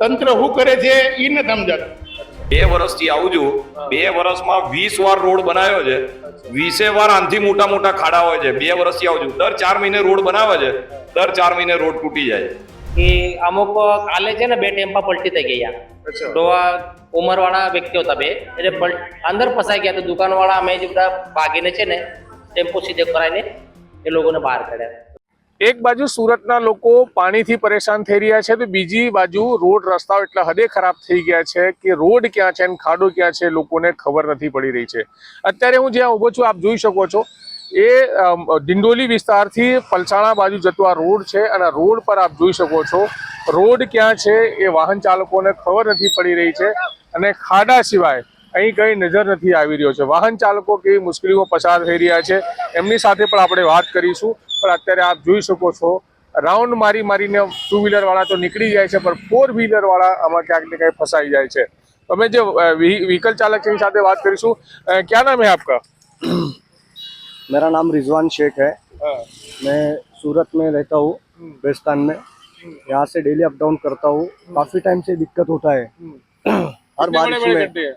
તંત્ર શું કરે છે એ ન સમજાતું. બે વર્ષથી આવું છું. બે વર્ષમાં વીસ વાર રોડ બનાવ્યો છે. વીસે વાર આનથી મોટા મોટા ખાડા હોય છે. બે વર્ષથી આવું છું. દર ચાર મહિને રોડ બનાવે છે. દર ચાર મહિને રોડ તૂટી જાય છે. કે અમુક કાલે છે ને બે ટેમ્પા પલટી થઈ ગયા. તો આ ઉંમરવાળા વ્યક્તિઓ હતા બે. એટલે પલ અંદર ફસાઈ ગયા તો દુકાનવાળા અમે જે બધા ભાગીને છે ને ટેમ્પો સીધે કરાવીને એ લોકોને બહાર કાઢ્યા. એક બાજુ સુરતના લોકો પાણીથી પરેશાન થઈ રહ્યા છે, તો બીજી બાજુ રોડ રસ્તાઓ એટલા હદે ખરાબ થઈ ગયા છે કે રોડ ક્યાં છે અને ખાડો ક્યાં છે લોકોને ખબર નથી પડી રહી છે. અત્યારે હું જ્યાં ઊભો છું, આપ જોઈ શકો છો, એ દિંડોલી વિસ્તારથી પલસાણા બાજુ જતો આ રોડ છે અને રોડ પર આપ જોઈ શકો છો, રોડ ક્યાં છે એ વાહન ચાલકોને ખબર નથી પડી રહી છે અને ખાડા સિવાય અહીં કંઈ નજર નથી આવી રહ્યો છે. વાહન ચાલકો કેવી મુશ્કેલીઓ પસાર થઈ રહ્યા છે, એમની સાથે પણ આપણે વાત કરીશું. પણ અત્યારે આપ જોઈ શકો છો રાઉન્ડ મારી મારીને ટુ વ્હીલર વાળા તો નીકળી જાય છે પણ ફોર વ્હીલર વાળા આમાં ક્યાંક ને ક્યાંક ફસાઈ જાય છે તમે જે વ્હીકલ ચાલક છે એની સાથે વાત કરીશું અ, ક્યાં નામ है आपका मेरा नाम रिजवान शेख है मैं सूरत में रहता हूँ बेस्तान में यहाँ से डेली अप डाउन करता हूँ काफी टाइम से दिक्कत होता है हर कितने बड़े बारिश बड़े में गड्ढे हैं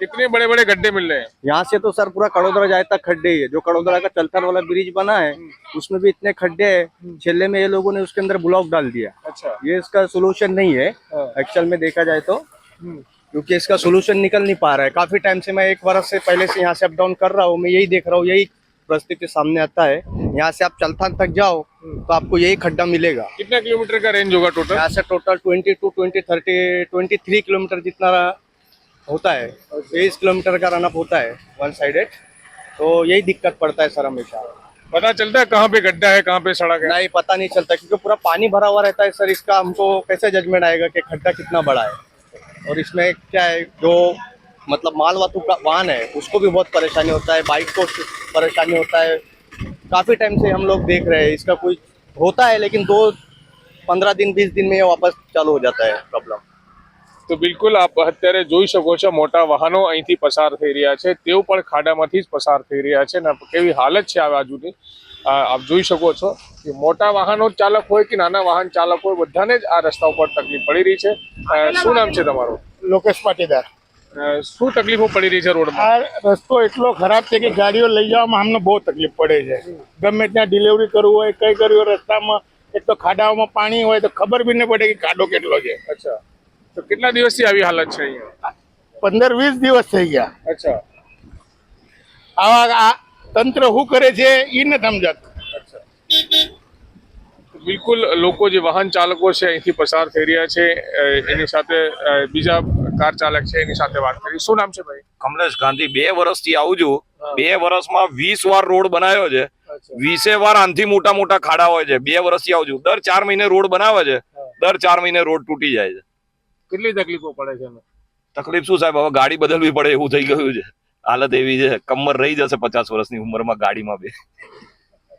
कितने बड़े बड़े गड्ढे मिल रहे हैं? यहाँ से तो सर पूरा कड़ोदरा जाए तक खड्डे ही है। जो कड़ोदरा का चलतर वाला ब्रिज बना है उसमें भी इतने खड्डे हैं छेले में ये लोगों ने उसके अंदर ब्लॉक डाल दिया। अच्छा। ये इसका सोल्यूशन नहीं है। हाँ। एक्चुअल में देखा जाए तो। क्योंकि इसका सोल्यूशन निकल नहीं पा रहा है। काफ़ी टाइम से मैं एक वर्ष से पहले से यहाँ से अप डाउन कर रहा हूँ। मैं यही देख रहा हूँ यही परिस्थिति सामने आता है। यहाँ से आप चलथान तक जाओ तो आपको यही खड्डा मिलेगा। कितना किलोमीटर का रेंज होगा टोटल यहाँ से total twenty two twenty thirty twenty three kilometre जितना होता है। तेईस किलोमीटर का रनअप होता है वन साइडेड तो यही दिक्कत पड़ता है सर हमेशा। पता चलता है कहाँ पे गड्ढा है कहाँ पे सड़क है? नहीं पता नहीं चलता क्योंकि पूरा पानी भरा हुआ रहता है सर। इसका हमको कैसे जजमेंट आएगा कि खड्डा कितना बड़ा है? और इसमें क्या है जो मतलब माल वातु का वाहन है उसको भी बहुत परेशानी होता है बाइक को परेशानी होता है। काफ़ी टाइम से हम लोग देख रहे हैं इसका कोई होता है लेकिन दो पंद्रह दिन बीस दिन में वापस चालू हो जाता है प्रॉब्लम તો બિલકુલ આપ અત્યારે જોઈ શકો છો મોટા વાહનો અહીંથી પસાર થઈ રહ્યા છે. તેઓ પણ ખાડામાંથી જ પસાર થઈ રહ્યા છે ને કેવી હાલત છે આ બાજુની? આપ જોઈ શકો છો કે મોટા વાહનો ચાલક હોય કે નાના વાહન ચાલક હોય બધાને જ આ રસ્તા ઉપર તકલીફ પડી રહી છે. શું નામ છે તમારું? લોકેશ પાટીદાર. શું તકલીફો પડી રહી છે રોડમાં? આ રસ્તો એટલો ખરાબ છે કે ગાડીઓ લઈ જવામાં અમને બહુ તકલીફ પડે છે. ગમે ત્યાં ડિલિવરી કરવું હોય કઈ કરવું હોય રસ્તામાં એક તો ખાડાઓમાં પાણી હોય તો ખબર બી ન પડે કે ખાડો કેટલો છે. અચ્છા. તો કેટલા દિવસથી આવી હાલત છે અહીંયા? પંદર વીસ દિવસ થઈ ગયા. અચ્છા. આવા આ તંત્ર શું કરે છે એ ન સમજત. બિલકુલ લોકો જે વાહન ચાલકો છે અહીંથી પસાર થઈ રહ્યા છે એની સાથે બીજા કાર ચાલક છે એની સાથે વાત કરી. શું નામ છે ભાઈ? કમલેશ ગાંધી બે વર્ષથી આવું છું. બે વર્ષમાં વીસ વાર રોડ બનાવ્યો છે. વીસે વાર આનથી મોટા મોટા ખાડા હોય છે. બે વર્ષથી આવું છું. દર ચાર મહિને રોડ બનાવે છે. દર ચાર મહિને રોડ તૂટી જાય છે. કેટલી તકલીફો પડે છે તકલીફ શું સાહેબ? હવે ગાડી બદલવી પડે એવું થઈ ગયું છે. હાલત એવી છે કમર રહી જશે પચાસ વર્ષની ઉંમરમાં ગાડીમાં બે.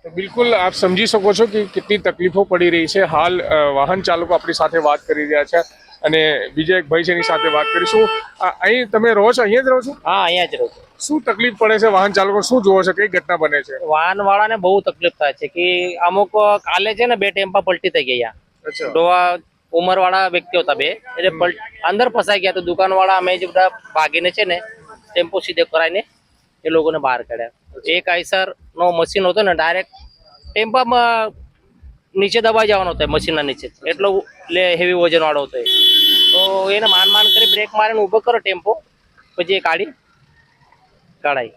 તો બિલકુલ આપ સમજી શકો છો કે કેટલી તકલીફો પડી રહી છે. હાલ વાહન ચાલકો આપણી સાથે વાત કરી રહ્યા છે અને બીજા એક ભાઈ છે એની સાથે વાત કરીશું. અહીં તમે રહો છો? અહીંયા જ રહો છો? હા અહીંયા જ રહો છો. શું તકલીફ પડે છે વાહન ચાલકો? શું જોવો છો? કઈ ઘટના બને છે? વાહન વાળાને બહુ તકલીફ થાય છે કે અમુક કાલે છે ને બે ટેમ્પા પલટી થઈ ગયા. આ ઉંમરવાળા વ્યક્તિઓ હતા બે. એટલે અંદર ફસાઈ ગયા તો દુકાનવાળા અમે જે બધા ભાગીને છે ને ટેમ્પો સીધે કરાવીને એ લોકોને બહાર કાઢ્યા. એક આઈસરનો મશીન હતો ને ડાયરેક્ટ ટેમ્પામાં નીચે દબાઈ જવાનો હતો મશીનના નીચે. એટલો લે હેવી વજન વાળો હતો. તો એને માન માન કરી બ્રેક મારીને ઊભો કરો ટેમ્પો. પછી એ કાઢી કાઢાઈ.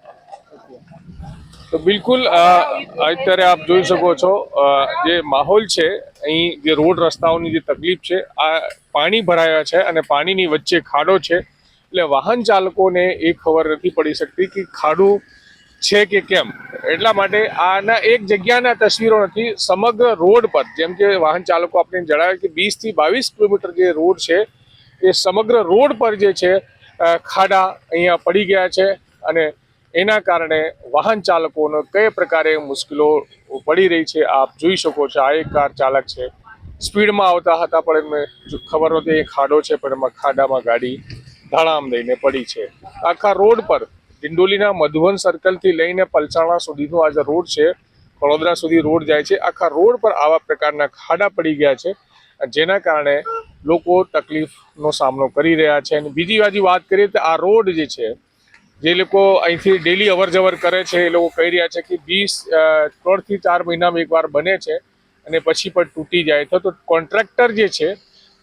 તો બિલકુલ અત્યારે આપ જોઈ શકો છો જે માહોલ છે, અહીં જે રોડ રસ્તાઓની જે તકલીફ છે, આ પાણી ભરાયા છે અને પાણીની વચ્ચે ખાડો છે. એટલે વાહન ચાલકોને એ ખબર નથી પડી શકતી કે ખાડું છે કે કેમ. એટલા માટે આના એક જગ્યાના તસવીરો નથી, સમગ્ર રોડ પર, જેમ કે વાહન ચાલકો આપણે જણાવ્યું કે વીસથી બાવીસ કિલોમીટર જે રોડ છે, એ સમગ્ર રોડ પર જે છે ખાડા અહીંયા પડી ગયા છે અને એના કારણે વાહન ચાલકોને કઈ પ્રકારે મુશ્કેલો પડી રહી છે, આપ જોઈ શકો છો, આ એક કાર ચાલક છે. સ્પીડમાં આવતા હતા, પણ એમને ખબર નહોતી, એ ખાડો છે, પણ એમાં ખાડામાં ગાડી ધડામ દઈને પડી છે. આખા રોડ પર ડિંડોલીના મધુવન સર્કલથી લઈને પલસાણા સુધીનો આ જે રોડ છે, વડોદરા સુધી રોડ જાય છે. આખા રોડ પર આવા પ્રકારના ખાડા પડી ગયા છે, જેના કારણે લોકો તકલીફનો સામનો કરી રહ્યા છે. અને બીજી બાજુ વાત કરીએ તો આ રોડ જે છે જે લોકો અહીંથી ડેલી અવર જવર કરે છે, એ લોકો કહી રહ્યા છે કે વીસ ત્રણથી ચાર મહિનામાં એકવાર બને છે અને પછી પણ તૂટી જાય. તો તો કોન્ટ્રાક્ટર જે છે,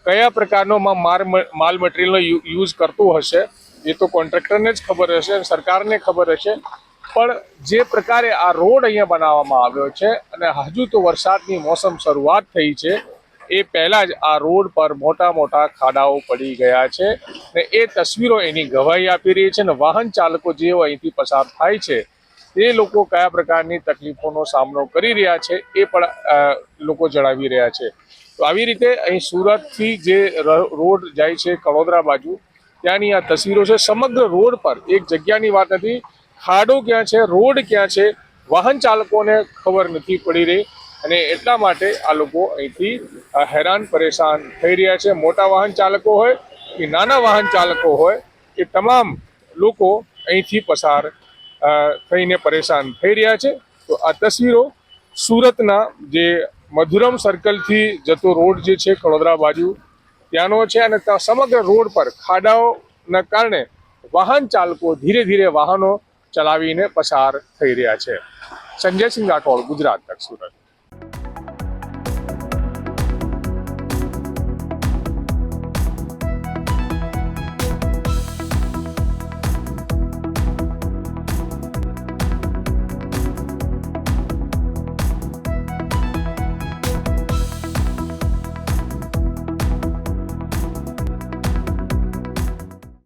કયા પ્રકારનો માર માલ મટીરિયલનો યુઝ કરતું હશે, એ તો કોન્ટ્રાક્ટરને જ ખબર હશે સરકારને ખબર હશે. પણ જે પ્રકારે આ રોડ અહીંયા બનાવવામાં આવ્યો છે અને હજુ તો વરસાદની મોસમ શરૂઆત થઈ છે એ પહેલાં જ આ રોડ પર મોટા મોટા ખાડાઓ પડી ગયા છે ને એ તસવીરો એની ગવાહી આપી રહી છે ને વાહન ચાલકો જેઓ અહીંથી પસાર થાય છે, તે લોકો કયા પ્રકારની તકલીફોનો સામનો કરી રહ્યા છે એ પણ લોકો જણાવી રહ્યા છે. તો આવી રીતે અહીં સુરતથી જે રોડ જાય છે કડોદરા બાજુ, ત્યાંની આ તસવીરો છે. સમગ્ર રોડ પર એક જગ્યાની વાત નથી ખાડો ક્યાં છે, રોડ ક્યાં છે, વાહન ચાલકોને ખબર નથી પડી રહી. અને એટલા માટે આ લોકો અહીંથી હેરાન પરેશાન થઈ રહ્યા છે. મોટા વાહન ચાલકો હોય કે નાના વાહન ચાલકો હોય, એ તમામ લોકો અહીંથી પસાર થઈને પરેશાન થઈ રહ્યા છે. તો આ તસવીરો સુરતના જે મધુરમ સર્કલથી જતો રોડ જે છે કડોદરા બાજુ, ત્યાંનો છે અને ત્યાં સમગ્ર રોડ પર ખાડાઓના કારણે વાહન ચાલકો ધીરે ધીરે વાહનો ચલાવીને પસાર થઈ રહ્યા છે. સંજયસિંહ રાઠોડ, ગુજરાત તક સુરત.